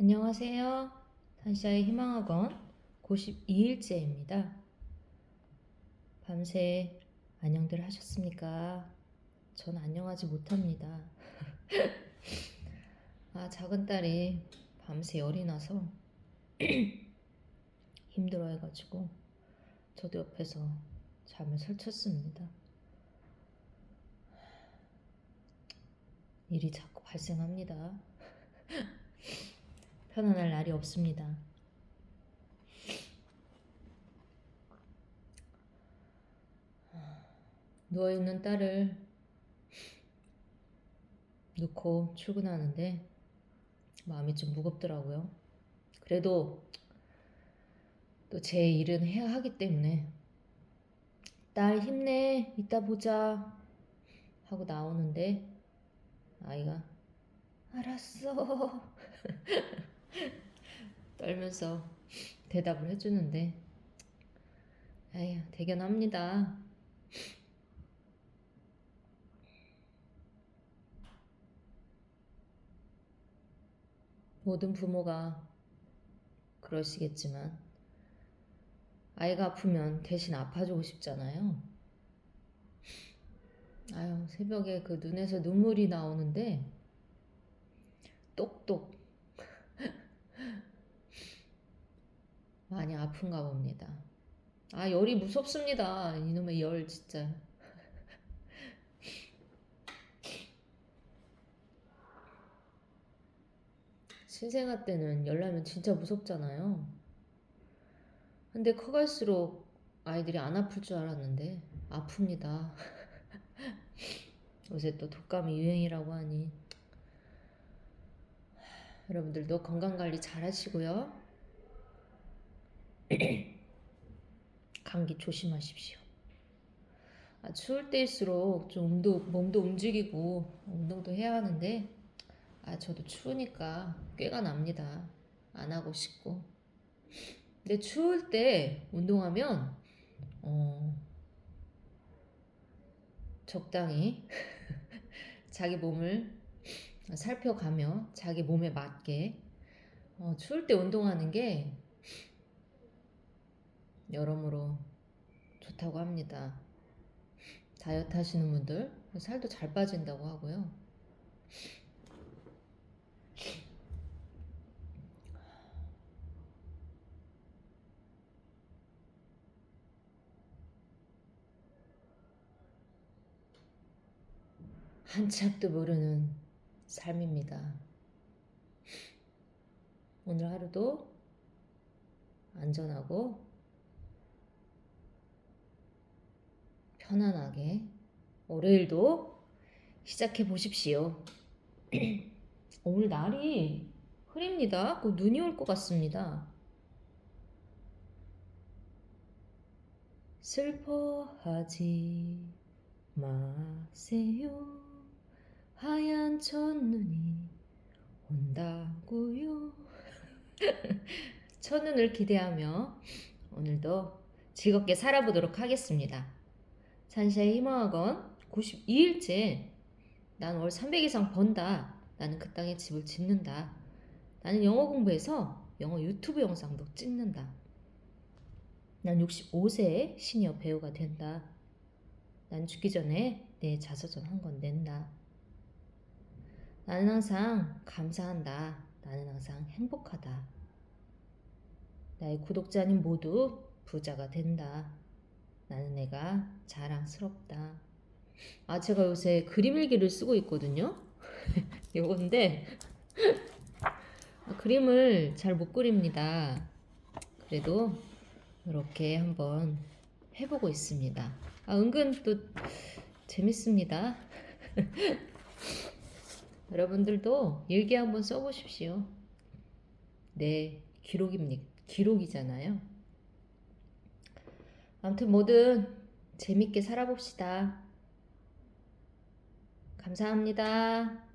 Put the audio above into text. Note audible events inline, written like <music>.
안녕하세요. 산샤의 희망학원 92일째입니다. 밤새 안녕들 하셨습니까? 전 안녕하지 못합니다. <laughs> 아, 작은 딸이 밤새 열이 나서 힘들어 해가지고 저도 옆에서 잠을 설쳤습니다. 일이 자꾸 발생합니다. <laughs> 편안할 날이 없습니다. 누워있는 딸을 놓고 출근하는데 마음이 좀 무겁더라고요. 그래도 또 제 일은 해야 하기 때문에 딸 힘내, 이따 보자 하고 나오는데 아이가 알았어. <laughs> <laughs> 떨면서 대답을 해주는데, 에휴, 대견합니다. 모든 부모가 그러시겠지만, 아이가 아프면 대신 아파주고 싶잖아요. 아유, 새벽에 그 눈에서 눈물이 나오는데, 똑똑 많이 아픈가 봅니다. 아, 열이 무섭습니다. 이놈의 열 진짜. 신생아 때는 열 나면 진짜 무섭잖아요. 근데 커갈수록 아이들이 안 아플 줄 알았는데 아픕니다. <laughs> 요새 또 독감이 유행이라고 하니 여러분들도 건강 관리 잘 하시고요. <clears throat> 감기 조심하십시오. 아, 추울 때일수록 좀 운동, 몸도 움직이고 운동도 해야 하는데 아, 저도 추우니까 꾀가 납니다. 안 하고 싶고. 근데 추울 때 운동하면 어, 적당히 <laughs> 자기 몸을 살펴가며 자기 몸에 맞게 어, 추울 때 운동하는 게 여러모로 좋다고 합니다. 다이어트 하시는 분들 살도 잘 빠진다고 하고요. 한참도 모르는 삶입니다. 오늘 하루도 안전하고 편안하게 월요일도 시작해 보십시오. <clears throat> 오늘 날이 흐립니다. 곧 눈이 올 것 같습니다. 슬퍼하지 마세요. 하얀 첫눈이 온다고요. <laughs> 첫눈을 기대하며 오늘도 즐겁게 살아보도록 하겠습니다. 산샤의 희망학원 92일째 난 월 300 이상 번다. 나는 그 땅에 집을 짓는다. 나는 영어 공부해서 영어 유튜브 영상도 찍는다. 난 65세에 시니어 배우가 된다. 난 죽기 전에 내 자서전 한 권 낸다. 나는 항상 감사한다. 나는 항상 행복하다. 나의 구독자님 모두 부자가 된다. 나는 내가 자랑스럽다. 아, 제가 요새 그림 일기를 쓰고 있거든요. <laughs> 요건데, 아, 그림을 잘 못 그립니다. 그래도 이렇게 한번 해보고 있습니다. 아, 은근 또 재밌습니다. <laughs> 여러분들도 일기 한번 써보십시오. 네, 기록입니다. 기록이잖아요. 아무튼 뭐든 재밌게 살아봅시다. 감사합니다.